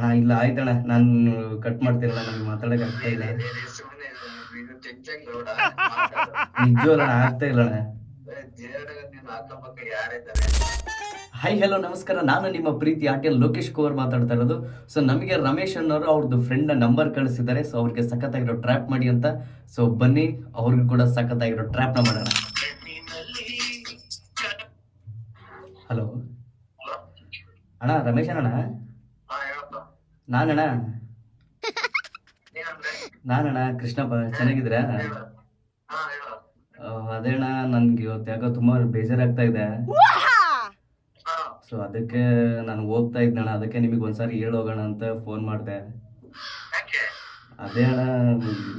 ಅಣ್ಣ, ಇಲ್ಲ, ಆಯ್ತಣ್ಣ, ನಾನು ಕಟ್ ಮಾಡ್ತೀರಲ್ಲ ನನಗೆ ಮಾತಾಡಕ್ ಆಗ್ತಾ ಇಲ್ಲ. ನಿಜವಲ್ಲ ಆಗ್ತಾ ಇಲ್ಲ ಅಣ್ಣ. ಹಾಯ್ ಹಲೋ ನಮಸ್ಕಾರ. ನಾನು ನಿಮ್ಮ ಪ್ರೀತಿ ಆಟಲ್ ಲೋಕೇಶ್ ಕುಮಾರ್ ಮಾತಾಡ್ತಾ ಇರೋದು. ಸೊ ನಮಗೆ ರಮೇಶ್ ಅನ್ನೋರು ಅವ್ರದ್ದು ಫ್ರೆಂಡ್ ನಂಬರ್ ಕಳಿಸಿದ್ದಾರೆ. ಸೊ ಅವ್ರಿಗೆ ಸಖತ್ತಾಗಿರೋ ಟ್ರ್ಯಾಪ್ ಮಾಡಿ ಅಂತ. ಸೊ ಬನ್ನಿ, ಅವ್ರಿಗೂ ಕೂಡ ಸಖತ್ತಾಗಿರೋ ಟ್ರ್ಯಾಪ್ನ ಮಾಡೋಣ. ಹಲೋ ಅಣ್ಣ, ರಮೇಶ್ ಅಣ್ಣ ನಾನಣ್ಣ. ಏನಂದ್ರೆ ನಾನಣ್ಣ ಕೃಷ್ಣಪ್ಪ ಚೆನ್ನಾಗಿದ್ದೀರಾ? ಅದೇಣ ಹಾ ಹೇಳು. ಅದೇ ಅಣ್ಣ ನನ್ಗೆ ಇವತ್ತು ಯಾಕೋ ತುಂಬಾ ಬೇಜಾರಾಗ್ತಾ ಇದೆ. ಹಾ. ಸೊ ಅದಕ್ಕೆ ನಾನು ಹೋಗ್ತಾ ಇದ್ದಣ್ಣ ಅದಕ್ಕೆ ನಿಮಗೆ ಒಂದ್ಸಾರಿ ಹೇಳೋಗೋಣ ಅಂತ ಫೋನ್ ಮಾಡಿದೆ. ಅದೇ ಅಣ್ಣ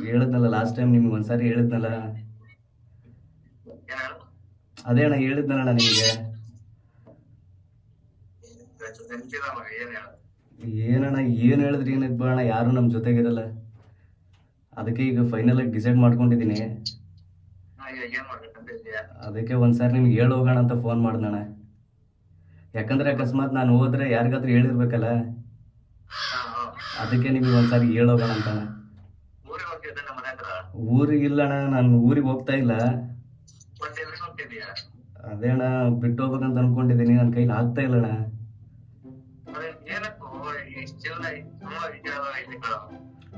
ಹೇಳಿದ್ನಲ್ಲ ಲಾಸ್ಟ್ ಟೈಮ್ ನಿಮ್ಗೆ ಒಂದ್ಸಾರಿ ಹೇಳಿದ್ನಲ್ಲ. ಅದೇ ಅಣ್ಣ ಹೇಳಿದ್ನಲ್ಲ ನಿಮಗೆ. ಏನಣ್ಣ ಏನು ಹೇಳಿದ್ರಿ ಏನಿದ್ ಅಣ್ಣ? ಯಾರು ನಮ್ಮ ಜೊತೆಗಿರಲ್ಲ. ಅದಕ್ಕೆ ಈಗ ಫೈನಲ್ ಆಗಿ ಡಿಸೈಡ್ ಮಾಡ್ಕೊಂಡಿದ್ದೀನಿ. ಅದಕ್ಕೆ ಒಂದ್ಸಾರಿ ನಿಮ್ಗೆ ಹೇಳೋಗೋಣ ಅಂತ ಫೋನ್ ಮಾಡ್ದಣ್ಣ. ಯಾಕಂದ್ರೆ ಅಕಸ್ಮಾತ್ ನಾನು ಹೋದ್ರೆ ಯಾರಿಗಾದ್ರೂ ಹೇಳಿರ್ಬೇಕಲ್ಲ? ಅದಕ್ಕೆ ನಿಮಗೆ ಒಂದ್ಸಾರಿ ಹೇಳೋಗೋಣ ಊರಿಗೆ ಊರಿಗಿಲ್ಲಣ್ಣ ನಾನು ಊರಿಗೆ ಹೋಗ್ತಾ ಇಲ್ಲ. ಅಣ್ಣ ಬಿಟ್ಟು ಹೋಗ್ಬೇಕಂತ ಅನ್ಕೊಂಡಿದ್ದೀನಿ ನನ್ನ ಕೈಲಿ ಆಗ್ತಾ ಇಲ್ಲಣ್ಣ. ತುಂಬಾ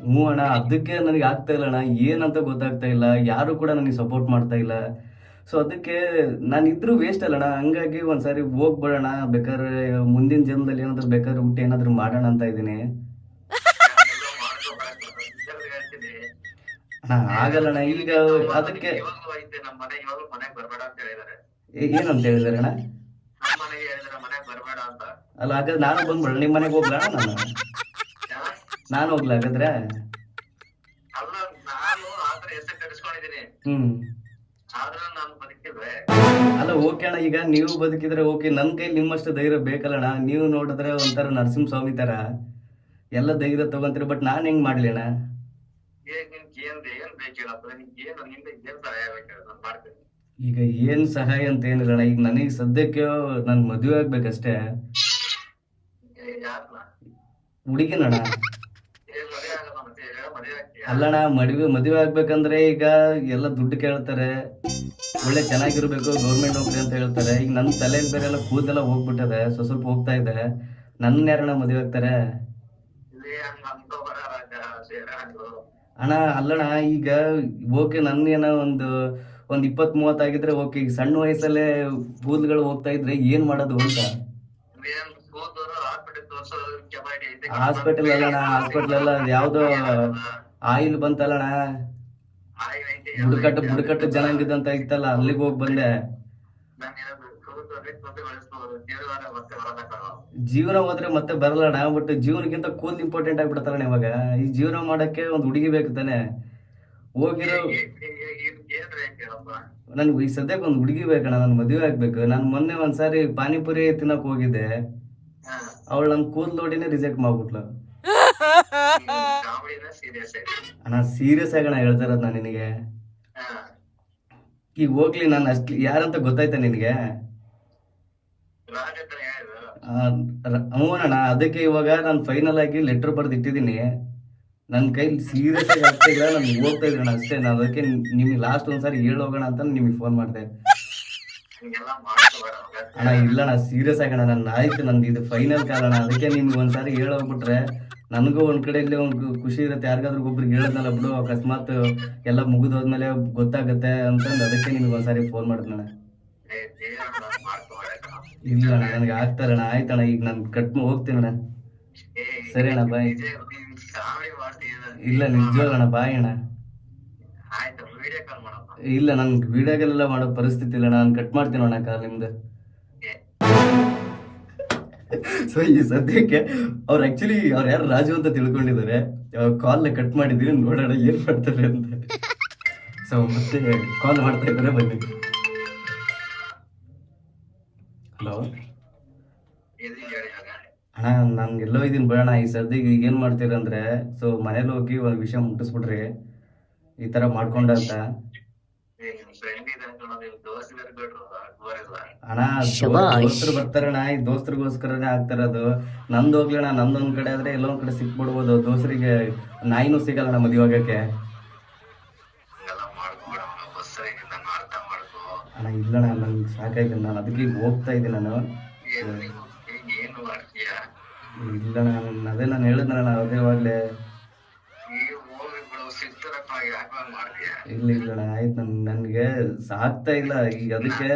ಹ್ಞೂ ಅಣ್ಣ ಅದಕ್ಕೆ ನನಗೆ ಆಗ್ತಾ ಇಲ್ಲ ಅಣ್ಣ. ಏನಂತ ಗೊತ್ತಾಗ್ತಾ ಇಲ್ಲ. ಯಾರು ಕೂಡ ನನಗೆ ಸಪೋರ್ಟ್ ಮಾಡ್ತಾ ಇಲ್ಲ. ಸೊ ಅದಕ್ಕೆ ನಾನು ಇದ್ರೂ ವೇಸ್ಟ್ ಅಲ್ಲಣ್ಣ ಹಂಗಾಗಿ ಒಂದ್ಸಾರಿ ಹೋಗ್ಬಿಡೋಣ. ಬೇಕಾದ್ರೆ ಮುಂದಿನ ಜನ್ಮದಲ್ಲಿ ಏನಾದ್ರು ಬೇಕಾದ್ರೆ ಊಟ ಏನಾದ್ರು ಮಾಡೋಣ ಅಂತ ಇದ್ದೀನಿ. ಅಣ್ಣ ಆಗಲ್ಲಣ್ಣ ಈಗ ಅದಕ್ಕೆ ಏನಂತ ಹೇಳಿದಾರೆ ಅಣ್ಣ ನಮ್ಮ ಮನೆಗೆ ಹೇಳಿದಾರೆ ಮನೆಗ್ ಬರ್ಬೇಡ ಅಂತ ಅಲ್ಲ ಹಾಗಾದ್ರೆ ನಾನು ಬಂದ್ಬಿಡ ನಿಮ್ಮ ಮನೆಗೆ ಹೋಗ್ಲಾ ನಾನು? ನಾನು ಹೋಗ್ಲಾ ಹಾಗಾದ್ರೆ? ಅಲ್ಲ ನಾನು ಆತರ ಹೆಸರು ಕಟ್ಸ್ಕೊಂಡಿದೀನಿ ಹ್ಮ್. ಆದ್ರೆ ನಾನು ಬದುಕಿದ್ರೆ ಅಲ್ಲ ಓಕೆ ಅಣ್ಣ ಈಗ ನೀವು ಬದುಕಿದ್ರೆ ಓಕೆ ನನ್ನ ಕೈಲಿ ನಿಮ್ಮಷ್ಟು ಧೈರ್ಯ ಬೇಕಲ್ಲಣ್ಣ ನೀವು ನೋಡಿದ್ರೆ ಒಂಥರ ನರಸಿಂಹ ಸ್ವಾಮಿ ತರ. ಎಲ್ಲ ಧೈರ್ಯ ತಗೊಂತೀರಿ ಬಟ್ ನಾನು ಹೆಂಗ್ ಮಾಡ್ಲಿ ಅಣ್ಣ? ಈಗ ಏನ್ ಸಹಾಯ ಅಂತ ಏನಿಲ್ಲ ಈಗ ನನಗೆ ಸದ್ಯಕ್ಕೆ ನಾನು ಮದುವೆ ಆಗ್ಬೇಕಷ್ಟೇ. ಹುಡುಗಿನಣ್ಣ ಅಲ್ಲಣ್ಣ ಮದುವೆ ಮದುವೆ ಆಗ್ಬೇಕಂದ್ರೆ ಈಗ ಎಲ್ಲ ದುಡ್ಡು ಕೇಳ್ತಾರೆ. ಒಳ್ಳೆ ಚೆನ್ನಾಗಿರ್ಬೇಕು, ಗೌರ್ಮೆಂಟ್ ನೌಕರಿ ಅಂತ ಹೇಳ್ತಾರೆ. ಈಗ ನನ್ನ ತಲೆ ಬೇರೆ ಎಲ್ಲ ಕೂದಲೆಲ್ಲ ಹೋಗ್ಬಿಟ್ಟದೆ ಸ್ವಲ್ಪ ಸ್ವಲ್ಪ ಹೋಗ್ತಾ ಇದೆ. ನನ್ನ ಯಾರಣ್ಣ ಮದುವೆ ಆಗ್ತಾರೆ? ಅಣ್ಣ, ಅಲ್ಲಣ್ಣ, ಈಗ ಓಕೆ ನನ್ನ ಏನೋ ಒಂದು, ಒಂದ್ ಇಪ್ಪತ್ ಮೂವತ್ತಾಗಿದ್ರೆ ಓಕೆ. ಈಗ ಸಣ್ಣ ವಯಸ್ಸಲ್ಲೇ ಕೂದಲುಗಳು ಹೋಗ್ತಾ ಇದ್ರೆ ಏನ್ ಮಾಡೋದು ಅಂತ? ಹಾಸ್ಪಿಟಲ್ ಅಲ್ಲಣ್ಣ ಹಾಸ್ಪಿಟಲ್ ಅಲ್ಲ ಯಾವ್ದೋ ಆಯಿಲ್ ಬಂತಲ್ಲಣ್ಣ? ಬುಡಕಟ್ಟು ಬುಡಕಟ್ಟು ಜನಾಂಗದಂತ ಇತ್ತಲ್ಲ ಅಲ್ಲಿಗೆ ಹೋಗಿ ಬಂದೆ. ಜೀವನ ಹೋದ್ರೆ ಮತ್ತೆ ಬರಲಣ್ಣ ಬಟ್ ಜೀವನಕ್ಕಿಂತ ಕೂದ್ ಇಂಪಾರ್ಟೆಂಟ್ ಆಗ್ಬಿಡ್ತಾರಣ್ಣ ಇವಾಗ. ಈ ಜೀವನ ಮಾಡಕ್ಕೆ ಒಂದು ಹುಡುಗಿ ಬೇಕು ತಾನೆ. ಹೋಗಿರೋ ನನ್ಗೆ ಈ ಸದ್ಯಕ್ಕೆ ಒಂದು ಹುಡುಗಿ ಬೇಕಣ್ಣ ನನ್ ಮದುವೆ ಆಗ್ಬೇಕು. ನಾನು ಮೊನ್ನೆ ಒಂದ್ಸಾರಿ ಪಾನಿಪುರಿ ತಿನ್ನಕ್ ಹೋಗಿದ್ದೆ. ಅವಳು ನನ್ ಕೂದಲು ನೋಡಿನೇ ರಿಜೆಕ್ಟ್ ಮಾಡ್ಬಿಟ್ಲ. ಅಣ್ಣ ಸೀರಿಯಸ್ ಆಗಣ ಹೇಳ್ತಾ ಇರೋದು ನಾನು ನಿನಗೆ. ಈಗ ಹೋಗ್ಲಿ, ನಾನು ಅಷ್ಟ್ ಯಾರಂತ ಗೊತ್ತಾಯ್ತಾ ನಿನಗೆ? ಅಣ್ಣ, ಅದಕ್ಕೆ ಇವಾಗ ನಾನು ಫೈನಲ್ ಆಗಿ ಲೆಟರ್ ಬರೆದು ಇಟ್ಟಿದ್ದೀನಿ. ನನ್ನ ಕೈಲಿ ಸೀರಿಯಸ್ ಆಗಿ ಆಗ್ತಾ ಇಲ್ಲ, ನಾನು ಹೋಗ್ತಾ ಇದ್ದೀನಿ ಅಷ್ಟೇ. ನಾನು ಅದಕ್ಕೆ ನಿಮಗೆ ಲಾಸ್ಟ್ ಒಂದ್ಸಾರಿ ಹೇಳೋಗೋಣ ಅಂತ ನಿಮಗೆ ಫೋನ್ ಮಾಡಿದೆ. ಅಣ್ಣ ಇಲ್ಲ ಅಣ್ಣ ಸೀರಿಯಸ್ ಅಣ್ಣ ನನ್ನ ಆಯ್ತು ನಂದು ಇದು ಫೈನಲ್ ಕಾರಣ ಅದಕ್ಕೆ ನಿಮ್ಗೆ ಒಂದ್ಸಾರಿ ಹೇಳೋಗ್ಬಿಟ್ರೆ ನನಗೂ ಒಂದ್ ಕಡೆಯಲ್ಲಿ ಒಂದು ಖುಷಿ ಇರುತ್ತೆ. ಯಾರಿಗಾದ್ರೂ ಒಬ್ರಿಗೆ ಹೇಳೋದಲ್ಲ ಬಿಡು ಅಕಸ್ಮಾತ್ ಎಲ್ಲ ಮುಗಿದೋದ್ಮೇಲೆ ಗೊತ್ತಾಗುತ್ತೆ ಅಂತಂದು ಅದಕ್ಕೆ ನಿಮ್ಗೆ ಒಂದ್ಸಾರಿ ಫೋನ್ ಮಾಡಿದ್ನಣ್ಣ. ಕಣೋ. ಇಲ್ಲ ಅಣ್ಣ ನನಗೆ ಆಗ್ತಾರಣ ಆಯ್ತಣ್ಣ ಈಗ ನಾನು ಕಟ್ ಹೋಗ್ತೀನಿ ಅಣ್ಣ. ಸರಿ ಅಣ್ಣ ಬಾಯ್ ಇಲ್ಲ ನಿಜವಾಗಣ್ಣ ಬಾಯ್ ಅಣ್ಣ ಆಯ್ತು ವಿಡಿಯೋ ಕಾಲ್ ಮಾಡಪ್ಪ ಇಲ್ಲ ನಂಗೆ ವಿಡಿಯೋಗೆಲ್ಲ ಮಾಡೋ ಪರಿಸ್ಥಿತಿ ಇಲ್ಲ, ನಾನು ಕಟ್ ಮಾಡ್ತೀನಿ ಅಣ್ಣ ಕಾಲ್ ನಿಮ್ದು. ಸೊ ಈ ಸದ್ಯಕ್ಕೆ ಅವ್ರು ಆಕ್ಚುಲಿ ಅವ್ರು ಯಾರು ರಾಜು ಅಂತ ತಿಳ್ಕೊಂಡಿದ್ದಾರೆ. ಕಾಲ್ನ ಕಟ್ ಮಾಡಿದೀನಿ ನೋಡೋಣ ಏನು ಮಾಡ್ತಾರೆ ಅಂತ. ಸೊ ಮತ್ತೆ ಕಾಲ್ ಮಾಡ್ತಾ ಇದ್ದಾರೆ, ಬನ್ನಿ. ಹಲೋ ಅಣ್ಣ ನಂಗೆ ಎಲ್ಲೋ ಇದೀನಿ ಬೇಡ ಈ ಸದ್ಯಕ್ಕೆ ಈಗ ಏನು ಮಾಡ್ತೀರಂದ್ರೆ ಸೊ ಮನೇಲಿ ಹೋಗಿ ಒಂದು ವಿಷಯ ಮುಟ್ಟಿಸ್ಬಿಟ್ರಿ ಈ ಥರ ಮಾಡ್ಕೊಂಡ ಬರ್ತಾರಣ್ಣ ಈ ದೋಸ್ತರಿಗೋಸ್ಕರನೇ ಆಗ್ತಾರದು. ನಂದು ಹೋಗ್ಲಣ್ಣ ನಂದೊಂದ್ ಕಡೆ ಆದ್ರೆ ಎಲ್ಲೊಂದ್ ಕಡೆ ಸಿಕ್ಬಿಡ್ಬೋದು. ದೋಸ್ತರಿಗೆ ನಾಯಿನೂ ಸಿಗಲ್ಲ ಮದುವೆ ಹೋಗಕ್ಕೆ ಅಣ್ಣ. ಇಲ್ಲಣ್ಣ ನಂಗೆ ಸಾಕಾಯ್ತು. ನಾನು ಅದಕ್ಕೆ ಹೋಗ್ತಾ ಇದ್ದೀನಿ ನಾನು. ಇಲ್ಲಣ್ಣ ನಾನು? ಅದೇ ನಾನು ಹೇಳಿದ್ನಣ್ಣ ಅದೇ ಅವಾಗಲೇ ಇಲ್ಲ ಇಲ್ಲಣ್ಣ ಆಯ್ತು ನನ್, ನನಗೆ ಸಾಕ್ತಾ ಇಲ್ಲ. ಈಗ ಅದಕ್ಕೆ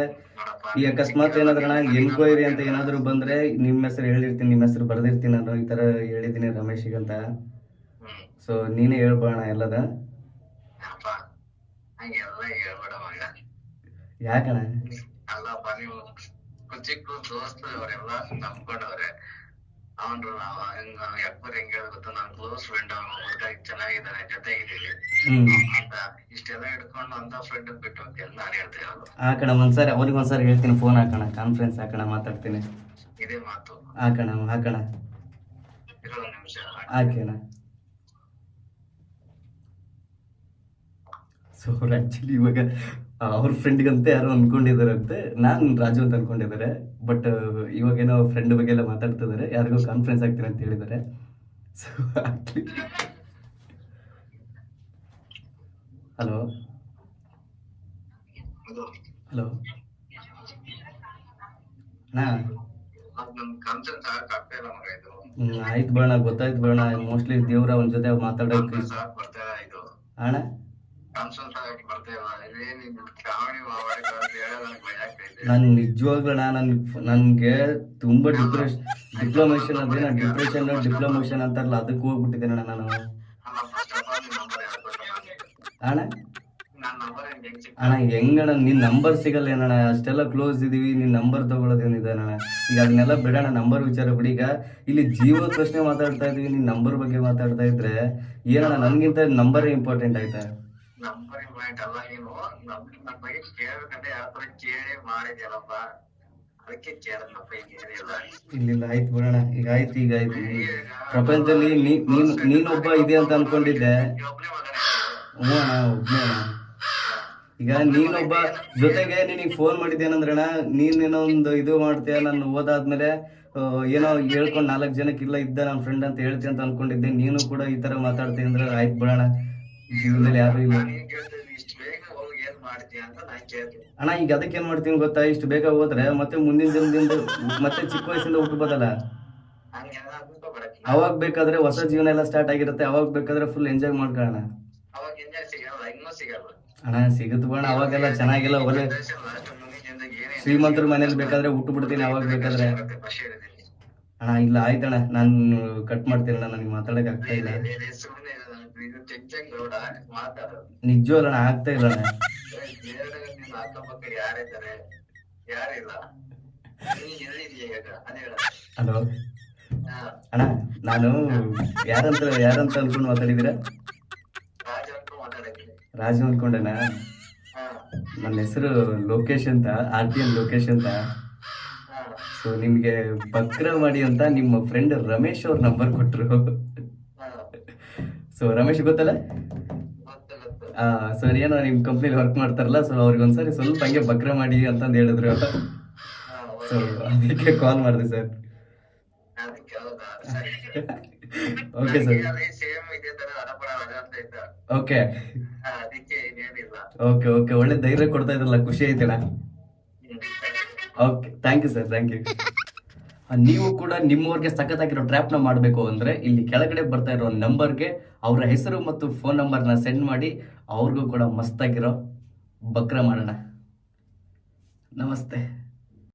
ಈ ಅಕಸ್ಮಾತ್ ಏನಾದ್ರಣ್ಣ ಎನ್ಕ್ವೈರಿ ಅಂತ ಏನಾದರೂ ಬಂದ್ರೆ ನಿಮ್ಮ ಹೆಸರು ಹೇಳಿರ್ತೀನಿ ನಿಮ್ಮ ಹೆಸರು ಬರ್ದಿರ್ತೀನಿ ನಾನು ಈ ಥರ ಹೇಳಿದ್ದೀನಿ ಅಂತ. ಸೊ ನೀನೇ ಹೇಳ್ಬೋಣ ಎಲ್ಲದ. ಯಾಕಣ್ಣ? ಅವನ್ರು ನಾವ್ ಹಂಗ ಎಪ್ಪರ್ ಹೆಂಗ್ ಹೇಳ ಗೊತ್ತಾ ನಾನ್ ಕ್ಲೋಸ್ ಫ್ರೆಂಡ್ ಅವ್ನು ಹುಡ್ಗ ಚೆನ್ನಾಗಿದ್ದಾನೆ ಹ್ಮ್. ಅಂತ ಇಷ್ಟೆಲ್ಲ ಹಿಡ್ಕೊಂಡು ಅಂತ ಫ್ರೆಂಡ್ ಬಿಟ್ಟು ಅಂತ ನಾನ್ ಹೇಳ್ತಾ ಇರೋದು ಕಣ ಒಂದ್ಸರಿ ಅವ್ರಿಗೆ ಒಂದ್ಸರಿ ಹೇಳ್ತೀನಿ ಫೋನ್ ಹಾಕೋಣ ಕಾನ್ಫರೆನ್ಸ್ ಹಾಕೋಣ ಮಾತಾಡ್ತೀನಿ. ಇದೇ ಮಾತು. ಹಾಕೋಣ ಹಾಕೋಣ. ಇರೋ ಒಂದ್ ನಿಮಿಷ ಹಾಕೋಣ ಸೊ ಅವ್ರು ಆ್ಯಕ್ಚುಲಿ ಇವಾಗ ಅವ್ರ ಫ್ರೆಂಡ್ಗಂತೆ ಯಾರೋ ಅನ್ಕೊಂಡಿದಾರಂತೆ ನಾನು ರಾಜು ಅಂತ ಅನ್ಕೊಂಡಿದ್ದಾರೆ. ಬಟ್ ಇವಾಗ ಏನೋ ಫ್ರೆಂಡ್ ಬಗ್ಗೆ ಎಲ್ಲ ಮಾತಾಡ್ತಿದ್ದಾರೆ. ಯಾರಿಗೋ ಕಾನ್ಫರೆನ್ಸ್ ಆಗ್ತೀನಿ ಅಂತ ಹೇಳಿದ್ದಾರೆ. ಸೊ ಹಲೋ ಹಲೋ ಆಯ್ತು ಬೇಡ ಗೊತ್ತಾಯ್ತು ಬೇಡ ಮೋಸ್ಟ್ಲಿ ದೇವ್ರ ಅವನ ಜೊತೆ ಮಾತಾಡೋಕೆ ಅಣ್ಣ? ನಾನು ನಿಜವಾಗ್ಲಣ್ಣ ನನ್ ನನಗೆ ತುಂಬಾ ಡಿಪ್ರೆಷನ್ ಡಿಪ್ಲೊಮೇಷನ್ ಅದೇನ ಡಿಪ್ರೆಷನ್ ಡಿಪ್ಲೊಮೇಷನ್ ಅಂತಾರಲ್ಲ, ಅದಕ್ಕೆ ಹೋಗ್ಬಿಟ್ಟಿದ್ದೇನೆ ನಾನು ನಿನ್. ಅಣ್ಣ? ಅಣ್ಣ, ಹೆಂಗಣ್ಣ, ನಿನ್ ನಂಬರ್ ಸಿಗಲ್ಲ ಏನಣ್ಣ? ಅಷ್ಟೆಲ್ಲ ಕ್ಲೋಸ್ ಇದೀವಿ ನಿನ್ ನಂಬರ್ ತಗೊಳ್ಳೋದೇನಿದೆ ಅಣ್ಣ? ಈಗ ಅದನ್ನೆಲ್ಲ ಬಿಡೋಣ ನಂಬರ್ ವಿಚಾರ ಬಿಡಿ. ಈಗ ಇಲ್ಲಿ ಜೀವ ಪ್ರಶ್ನೆ ಮಾತಾಡ್ತಾ ಇದೀವಿ ನಿನ್ ನಂಬರ್ ಬಗ್ಗೆ ಮಾತಾಡ್ತಾ ಇದ್ರೆ ಏನಣ್ಣ? ನನ್ಗಿಂತ ನಂಬರೇ ಇಂಪಾರ್ಟೆಂಟ್ ಆಯ್ತಾ ನಂಬರ್ ಪಾಯಿಂಟ್ ಅಲ್ಲ ನೀನು? ನಮ್ ನನ್ನ ಬಗ್ಗೆ ಕೇಳ್ಬೇಕಂತ ಯಾವ ತರ ಕೇಳಿ ಮಾಡಿದ್ಯಲ್ಲಪ್ಪ? ಅದಕ್ಕೆ ಕೇಳದ್ನಪ್ಪ ಈಗ ಇಲ್ಲ ಇಲ್ಲಿಲ್ಲ ಆಯ್ತು ಬಿಡೋಣ. ಈಗ ಆಯ್ತು ಈಗ ಆಯ್ತು. ಪ್ರಪಂಚದಲ್ಲಿ ನೀನು ನೀನೊಬ್ಬ ಇದೆ ಅಂತ ಅನ್ಕೊಂಡಿದ್ದೆ. ಒಬ್ಬನೇ ಹ್ಞೂ ಅಣ್ಣ ಈಗ ನೀನೊಬ್ಬ ಜೊತೆಗೆ ನಿನಗೆ ಫೋನ್ ಮಾಡಿದ್ದೇನಂದ್ರೆ ಅಣ್ಣ ನೀನೇನೋ ಒಂದು ಇದು ಮಾಡ್ತೀಯ? ನಾನು ಓದಾದ್ಮೇಲೆ ಏನೋ ಹೇಳ್ಕೊಂಡು ನಾಲ್ಕು ಜನಕ್ಕೆ ಇಲ್ಲ ಇದ್ದ ನನ್ನ ಫ್ರೆಂಡ್ ಅಂತ ಹೇಳ್ತೀನಿ ಅಂತ ಅನ್ಕೊಂಡಿದ್ದೆ. ನೀನು ಕೂಡ ಈ ತರ ಮಾತಾಡ್ತೀಯ ಅಂದ್ರೆ ಆಯ್ತು ಬಿಡೋಣ. ಜೀವನದಲ್ಲಿ ಯಾರು ಇಲ್ಲ. ಅಣ್ಣ ಈಗ ಅದಕ್ಕೆ ಏನ್ ಮಾಡ್ತೀನಿ ಗೊತ್ತಾ? ಇಷ್ಟು ಬೇಗ ಹೋದ್ರೆ ಮತ್ತೆ ಮುಂದಿನ ದಿನದಿಂದ ಮತ್ತೆ ಚಿಕ್ಕ ವಯಸ್ಸಿಂದ ಹುಟ್ಟಬೋದಲ್ಲ ಅವಾಗ ಬೇಕಾದ್ರೆ ಹೊಸ ಜೀವನ ಎಲ್ಲ ಸ್ಟಾರ್ಟ್ ಆಗಿರುತ್ತೆ. ಅವಾಗ ಬೇಕಾದ್ರೆ ಫುಲ್ ಎಂಜಾಯ್ ಮಾಡ್ಕೊಳ್ಳೋಣ. ಅಣ್ಣ ಸಿಗತ್ ಬಣ್ಣ ಅವಾಗೆಲ್ಲ ಚೆನ್ನಾಗಿಲ್ಲ ಏನೇ ಶ್ರೀಮಂತರ ಮನೇಲಿ ಬೇಕಾದ್ರೆ ಹುಟ್ಟು ಬಿಡ್ತೀನಿ ಅವಾಗ ಬೇಕಾದ್ರೆ. ಅಣ್ಣ ಇಲ್ಲ ಆಯ್ತಣ್ಣ. ನಾನು ಕಟ್ ಮಾಡ್ತೀನಿ ನನಗೆ ಮಾತಾಡಕ್ ಆಗ್ತಾ ಇಲ್ಲ. ಸುಮ್ಮನೆ ಇದು ಟೆನ್ಷನ್ ಬೇಡ ಮಾತಾಡು. ನಿಜವೂ ಅಣ್ಣ ಆಗ್ತಾ ಇಲ್ಲ. ಹಲೋ? ಅಣ್ಣ ನಾನು ಯಾರಂತ ಯಾರಂತ ಅನ್ಕೊಂಡು ಮಾತಾಡಿದೀರಾ ರಾಜ ಅನ್ಕೊಂಡೇನ ನನ್ನ ಹೆಸರು ಲೋಕೇಶ್ ಅಂತ ಆರ್ ಟಿ ಎನ್ ಲೋಕೇಶ್ ಅಂತ. ಸೊ ನಿಮ್ಗೆ ಬಕ್ರ ಮಾಡಿ ಅಂತ ನಿಮ್ಮ ಫ್ರೆಂಡ್ ರಮೇಶ್ ಅವ್ರ ನಂಬರ್ ಕೊಟ್ರು. ಹಾ ಸೊ ರಮೇಶ್ ಗೊತ್ತಲ್ಲ? ಸರ್ ಏನೋ ನಿಮ್ಮ ಕಂಪ್ನಿಲಿ ವರ್ಕ್ ಮಾಡ್ತಾರಲ್ಲ ಸೊ ಅವ್ರಿಗೆ ಒಂದ್ಸರಿ ಸ್ವಲ್ಪ ಹಂಗೆ ಬಕ್ರ ಮಾಡಿ ಅಂತಂದು ಹೇಳಿದ್ರು ಅಂತ. ಸೊ ಅದಕ್ಕೆ ಕಾಲ್ ಮಾಡಿದೆ sir okay sir okay okay okay ಒಳ್ಳೆ ಧೈರ್ಯ ಕೊಡ್ತಾ ಇದ್ರಲ್ಲ ಖುಷಿ ಹ್ಮ್. Okay thank you sir thank you ನೀವು ಕೂಡ ನಿಮ್ಮವ್ರಿಗೆ ಸಖತ್ತಾಗಿರೋ ಟ್ರ್ಯಾಪ್ನ ಮಾಡಬೇಕು ಅಂದರೆ ಇಲ್ಲಿ ಕೆಳಗಡೆ ಬರ್ತಾ ಇರೋ ನಂಬರ್ಗೆ ಅವರ ಹೆಸರು ಮತ್ತು ಫೋನ್ ನಂಬರ್ನ ಸೆಂಡ್ ಮಾಡಿ ಅವ್ರಿಗೂ ಕೂಡ ಮಸ್ತಾಗಿರೋ ಬಕ್ರ ಮಾಡೋಣ. ನಮಸ್ತೆ.